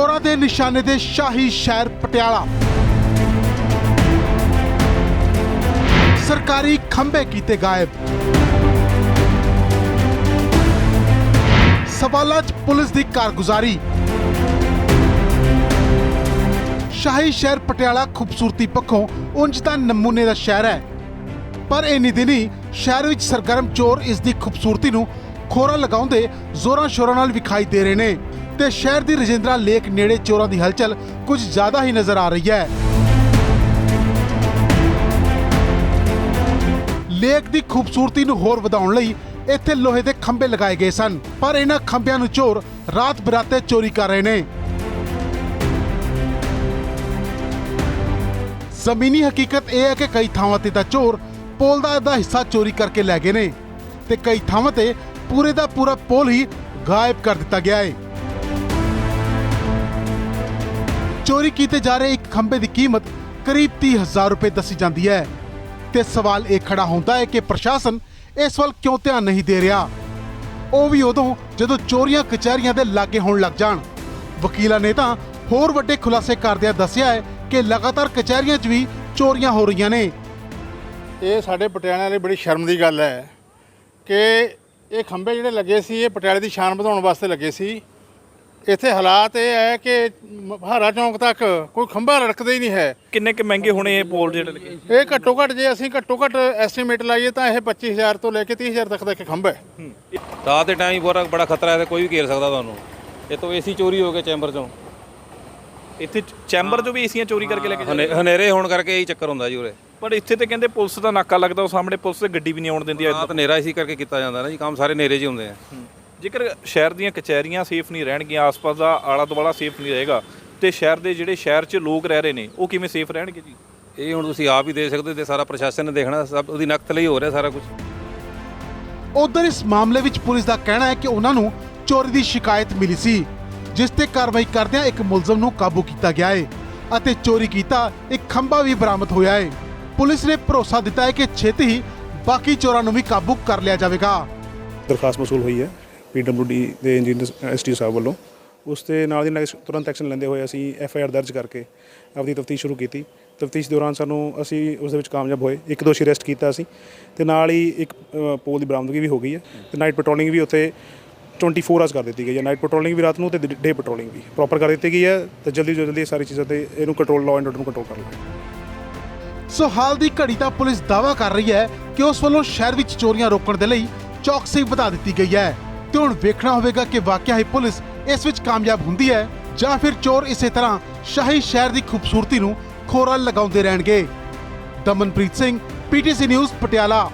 ਚੋਰਾਂ ਦੇ ਨਿਸ਼ਾਨੇ ਦੇ ਸ਼ਾਹੀ ਸ਼ਹਿਰ ਪਟਿਆਲਾ। ਸਰਕਾਰੀ ਖੰਭੇ ਕੀਤੇ ਗਾਇਬ। ਸਵਾਲਾਂ 'ਚ ਪੁਲਿਸ ਦੀ ਕਾਰਗੁਜ਼ਾਰੀ। ਸ਼ਾਹੀ ਸ਼ਹਿਰ ਪਟਿਆਲਾ ਖੂਬਸੂਰਤੀ ਪੱਖੋਂ ਉਂਝ ਤਾਂ ਨਮੂਨੇ ਦਾ ਸ਼ਹਿਰ ਹੈ। ਪਰ ਇੰਨੀ ਦਿਨੀ ਸ਼ਹਿਰ ਵਿੱਚ ਸਰਗਰਮ ਚੋਰ ਇਸ ਦੀ ਖੂਬਸੂਰਤੀ ਨੂੰ ਖੋਰਾ ਲਗਾਉਂਦੇ ਜ਼ੋਰਾਂ ਸ਼ੋਰਾਂ ਨਾਲ ਵਿਖਾਈ ਦੇ ਰਹੇ ਨੇ। ਤੇ ਸ਼ਹਿਰ ਦੀ ਰਜਿੰਦਰਾ ਲੇਕ ਨੇੜੇ ਚੋਰਾਂ ਦੀ ਹਲਚਲ ਕੁਝ ਜ਼ਿਆਦਾ ਹੀ ਨਜ਼ਰ ਆ ਰਹੀ ਹੈ। ਲੇਕ ਦੀ ਖੂਬਸੂਰਤੀ ਨੂੰ ਹੋਰ ਵਧਾਉਣ ਲਈ ਇੱਥੇ ਲੋਹੇ ਦੇ ਖੰਭੇ ਲਗਾਏ ਗਏ ਸਨ, ਪਰ ਇਹਨਾਂ ਖੰਭਿਆਂ ਨੂੰ ਚੋਰ ਰਾਤ ਬਰਾਤੇ ਚੋਰੀ ਕਰ ਰਹੇ ਨੇ। ਜ਼ਮੀਨੀ ਹਕੀਕਤ ਇਹ ਹੈ ਕਿ ਕਈ ਥਾਵਾਂ ਤੇ ਤਾਂ ਚੋਰ ਪੋਲ ਦਾ ਅੱਧਾ ਹਿੱਸਾ ਚੋਰੀ ਕਰਕੇ ਲੈ ਗਏ ਨੇ ਤੇ ਕਈ ਥਾਵਾਂ ਤੇ ਪੂਰੇ ਦਾ ਪੂਰਾ ਪੋਲ ਹੀ ਗਾਇਬ ਕਰ ਦਿੱਤਾ ਗਿਆ ਹੈ। ਚੋਰੀ ਕੀਤੇ ਜਾ ਰਹੇ ਇੱਕ ਖੰਭੇ ਦੀ ਕੀਮਤ ਕਰੀਬ 30000 ਰੁਪਏ ਦੱਸੀ ਜਾਂਦੀ ਹੈ। ਤੇ ਸਵਾਲ ਇਹ ਖੜਾ ਹੁੰਦਾ ਹੈ ਕਿ ਪ੍ਰਸ਼ਾਸਨ ਇਸ ਵੱਲ ਕਿਉਂ ਧਿਆਨ ਨਹੀਂ ਦੇ ਰਿਹਾ? ਉਹ ਵੀ ਉਦੋਂ ਜਦੋਂ ਚੋਰੀਆਂ ਕਚਹਿਰੀਆਂ ਦੇ ਲਾਗੇ ਹੋਣ ਲੱਗ ਜਾਣ। ਵਕੀਲਾਂ ਨੇ ਤਾਂ ਹੋਰ ਵੱਡੇ ਖੁਲਾਸੇ ਕਰਦਿਆਂ ਦੱਸਿਆ ਹੈ ਕਿ ਲਗਾਤਾਰ ਕਚਹਿਰੀਆਂ 'ਚ ਵੀ ਚੋਰੀਆਂ ਹੋ ਰਹੀਆਂ ਨੇ। ਇਹ ਸਾਡੇ ਪਟਿਆਲੇ ਲਈ ਬੜੀ ਸ਼ਰਮ ਦੀ ਗੱਲ ਹੈ ਕਿ ਇਹ ਖੰਭੇ ਜਿਹੜੇ ਲੱਗੇ ਸੀ, ਇਹ ਪਟਿਆਲੇ ਦੀ ਸ਼ਾਨ ਵਧਾਉਣ ਵਾਸਤੇ ਲੱਗੇ ਸੀ। ਇੱਥੇ ਹਾਲਾਤ ਇਹ ਹੈ ਕਿ ਮਹਾਰਾ ਚੌਂਕ ਤੱਕ ਕੋਈ ਖੰਭਾ ਲੜਕਦਾ ਹੀ ਨਹੀਂ ਹੈ। ਕਿੰਨੇ ਕਿ ਮਹਿੰਗੇ ਹੋਣੇ ਇਹ ਪੋਲ ਜਿਹੜੇ ਲੱਗੇ? ਇਹ ਘੱਟੋ ਘੱਟ ਜੇ ਅਸੀਂ ਘੱਟੋ ਘੱਟ ਐਸਟੀਮੇਟ ਲਾਈਏ ਤਾਂ ਇਹ 25000 ਤੋਂ ਲੈ ਕੇ 30000 ਤੱਕ ਦਾ ਇੱਕ ਖੰਭਾ ਹੈ। ਰਾਤ ਦੇ ਟਾਈਮ ਬੜਾ ਬੜਾ ਖਤਰਾ ਹੈ ਤੇ ਕੋਈ ਵੀ ਘੇਰ ਸਕਦਾ ਤੁਹਾਨੂੰ। ਇਹ ਤੋਂ ਏਸੀ ਚੋਰੀ ਹੋ ਗਏ ਚੈਂਬਰ ਚੋਂ। ਇੱਥੇ ਚੈਂਬਰ 'ਚੋਂ ਵੀ ਏਸੀਆਂ ਚੋਰੀ ਕਰਕੇ ਲੈ ਕੇ ਜਾਂਦੇ ਹਨੇ- ਹਨੇਰੇ ਹੋਣ ਕਰਕੇ ਇਹੀ ਚੱਕਰ ਹੁੰਦਾ ਜੀ ਉਰੇ। ਪਰ ਇੱਥੇ ਤੇ ਕਹਿੰਦੇ ਪੁਲਿਸ ਦਾ ਨਾਕਾ ਲੱਗਦਾ ਉਹ ਸਾਹਮਣੇ ਪੁਲਿਸ ਤੇ ਗੱਡੀ ਵੀ ਨਹੀਂ ਆਉਣ ਦਿੰਦੀ ਰਾਤ ਹਨੇਰਾ ਇਸੀ ਕਰਕੇ ਕੀਤਾ ਜਾਂਦਾ ਨਾ ਜੀ ਕੰਮ ਸਾਰੇ ਹਨੇਰੇ 'ਚ ਹੀ ਹੁੰਦੇ ਆ। ਜੇਕਰ ਸ਼ਹਿਰ ਦੀਆਂ ਕਚਹਿਰੀਆਂ ਸੇਫ ਨਹੀਂ ਰਹਿਣਗੀਆਂ ਆਸ-ਪਾਸ ਦਾ ਆਲਾ ਦੁਆਲਾ ਸੇਫ ਨਹੀਂ ਰਹੇਗਾ ਤੇ ਸ਼ਹਿਰ ਦੇ ਜਿਹੜੇ ਸ਼ਹਿਰ 'ਚ ਲੋਕ ਰਹਿ ਰਹੇ ਨੇ ਉਹ ਕਿਵੇਂ ਸੇਫ ਰਹਿਣਗੇ ਜੀ? ਇਹ ਹੁਣ ਤੁਸੀਂ ਆਪ ਹੀ ਦੇਖ ਸਕਦੇ ਤੇ ਸਾਰਾ ਪ੍ਰਸ਼ਾਸਨ ਨੇ ਦੇਖਣਾ ਸਭ ਉਹਦੀ ਨਕਤ ਲਈ ਹੋ ਰਿਹਾ ਸਾਰਾ ਕੁਝ। ਉਧਰ ਇਸ ਮਾਮਲੇ ਵਿੱਚ ਪੁਲਿਸ ਦਾ ਕਹਿਣਾ ਹੈ ਕਿ ਉਹਨਾਂ ਨੂੰ ਚੋਰੀ ਦੀ ਸ਼ਿਕਾਇਤ ਮਿਲੀ ਸੀ ਜਿਸ ਤੇ ਕਾਰਵਾਈ ਕਰਦਿਆਂ ਇੱਕ ਮੁਲਜ਼ਮ ਨੂੰ ਕਾਬੂ ਕੀਤਾ ਗਿਆ ਹੈ ਅਤੇ ਚੋਰੀ ਕੀਤਾ ਇੱਕ ਖੰਭਾ ਵੀ ਬਰਾਮਦ ਹੋਇਆ ਹੈ ਪੁਲਿਸ ਨੇ ਭਰੋਸਾ ਦਿੱਤਾ ਹੈ ਕਿ ਛੇਤੀ ਹੀ ਬਾਕੀ ਚੋਰਾਂ ਨੂੰ ਵੀ ਕਾਬੂ ਕਰ ਲਿਆ ਜਾਵੇਗਾ। ਦਰਖਾਸਤ ਮਸੂਲ ਹੋਈ ਹੈ। ਪੀਡਬਲਯੂਡੀ ਦੇ ਇੰਜੀਨੀਅਰ ਐਸਟੀ ਸਾਹਿਬ ਵੱਲੋਂ। ਉਸ ਤੇ ਨਾਲ ਦੀ ਨਾਲ ਤੁਰੰਤ ਐਕਸ਼ਨ ਲੈਂਦੇ ਹੋਏ ਅਸੀਂ ਐਫ ਆਈ ਆਰ ਦਰਜ ਕਰਕੇ ਆਪਦੀ ਤਫਤੀਸ਼ ਸ਼ੁਰੂ ਕੀਤੀ। ਤਫਤੀਸ਼ ਦੌਰਾਨ ਸਾਨੂੰ ਅਸੀਂ ਉਸ ਦੇ ਵਿੱਚ ਕਾਮਯਾਬ ਹੋਏ। ਇੱਕ ਦੋਸ਼ੀ ਅਰੈਸਟ ਕੀਤਾ ਅਸੀਂ ਤੇ ਨਾਲ ਹੀ ਇੱਕ ਪੋਲ ਦੀ ਬਰਾਮਦਗੀ ਵੀ ਹੋ ਗਈ ਹੈ ਤੇ ਨਾਈਟ ਪੈਟਰੋਲਿੰਗ ਵੀ ਉੱਥੇ 24 ਆਵਰਸ ਕਰ ਦਿੱਤੀ ਗਈ ਹੈ। ਨਾਈਟ ਪੈਟਰੋਲਿੰਗ ਵੀ ਰਾਤ ਨੂੰ ਤੇ ਡੇ ਪੈਟਰੋਲਿੰਗ ਵੀ ਪ੍ਰੋਪਰ ਕਰ ਦਿੱਤੀ ਗਈ ਹੈ ਤੇ ਜਲਦੀ ਤੋਂ ਜਲਦੀ ਇਹ ਸਾਰੀ ਚੀਜ਼ਾਂ ਤੇ ਇਹਨੂੰ ਕੰਟਰੋਲ ਲਾਅ ਐਂਡ ਆਰਡਰ ਨੂੰ ਕੰਟਰੋਲ ਕਰ ਲਵਾਂਗੇ। ਸੋ ਹਾਲ ਦੀ ਘੜੀ ਤਾਂ ਪੁਲਿਸ ਦਾਅਵਾ ਕਰ ਰਹੀ ਹੈ ਕਿ ਉਸ ਵੱਲੋਂ ਸ਼ਹਿਰ ਵਿੱਚ ਚੋਰੀਆਂ ਰੋਕਣ ਦੇ ਲਈ ਚੌਕਸੀ ਵਧਾ ਦਿੱਤੀ ਗਈ ਹੈ। ਤੇ ਹੁਣ ਵੇਖਣਾ ਹੋਵੇਗਾ ਕਿ ਵਾਕਿਆ ਹੀ ਪੁਲਿਸ ਇਸ ਵਿੱਚ ਕਾਮਯਾਬ ਹੁੰਦੀ ਹੈ ਜਾਂ ਫਿਰ ਚੋਰ ਇਸੇ ਤਰ੍ਹਾਂ ਸ਼ਾਹੀ ਸ਼ਹਿਰ ਦੀ ਖੂਬਸੂਰਤੀ ਨੂੰ ਖੋਰਾ ਲਗਾਉਂਦੇ ਰਹਿਣਗੇ। ਦਮਨਪ੍ਰੀਤ ਸਿੰਘ ਪੀਟੀਸੀ ਨਿਊਜ਼ ਪਟਿਆਲਾ।